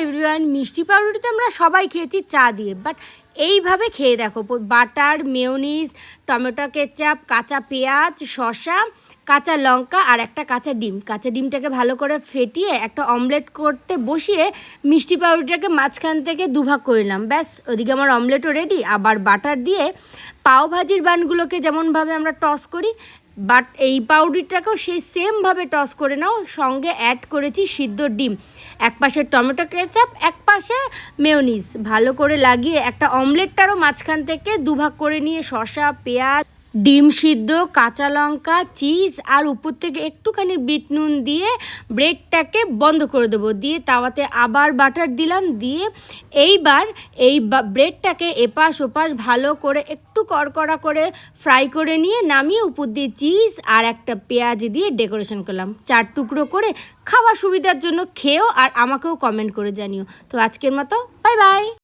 Everyone মিষ্টি পাউরুটিতে আমরা সবাই খেয়েছি চা দিয়ে বাট এইভাবে খেয়ে দেখো বাটার মেয়োনিজ টমেটো কেচাপ, কাঁচা পেঁয়াজ, শসা, কাঁচা লঙ্কা আর একটা কাঁচা ডিম। কাঁচা ডিমটাকে ভালো করে ফেটিয়ে একটা অমলেট করতে বসিয়ে মিষ্টি পাউরুটিটাকে মাঝখান থেকে দুভাগ করলাম ব্যাস, ওদিকে আমার অমলেটও রেডি আবার বাটার দিয়ে পাও ভাজির বানগুলোকে যেমনভাবে আমরা টস করি বাট এই পাউডারটাকেও সেই সেমভাবে টস করে নাও। সঙ্গে অ্যাড করেছি সিদ্ধ ডিম। এক পাশে টমেটো কেচাপ, এক পাশে মেয়নিজ ভালো করে লাগিয়ে একটা অমলেটটারও মাঝখান থেকে দুভাগ করে নিয়ে শসা, পেঁয়াজ ডিম সিদ্ধ, কাঁচা লঙ্কা, চিজ আর উপর থেকে একটুখানি বিট নুন দিয়ে ব্রেডটাকে বন্ধ করে দেবো। দিয়ে তাওয়াতে আবার বাটার দিলাম। দিয়ে এইবার এই ব্রেডটাকে এপাশ ওপাশ ভালো করে একটু কড়কড়া করে ফ্রাই করে নিয়ে নামিয়ে উপর দিয়ে চিজ আর একটা পেঁয়াজ দিয়ে ডেকোরেশন করলাম। চার টুকরো করে খাওয়া সুবিধার জন্য খেয়েও আর আমাকেও কমেন্ট করে জানিও। তো আজকের মতো, বাই বাই।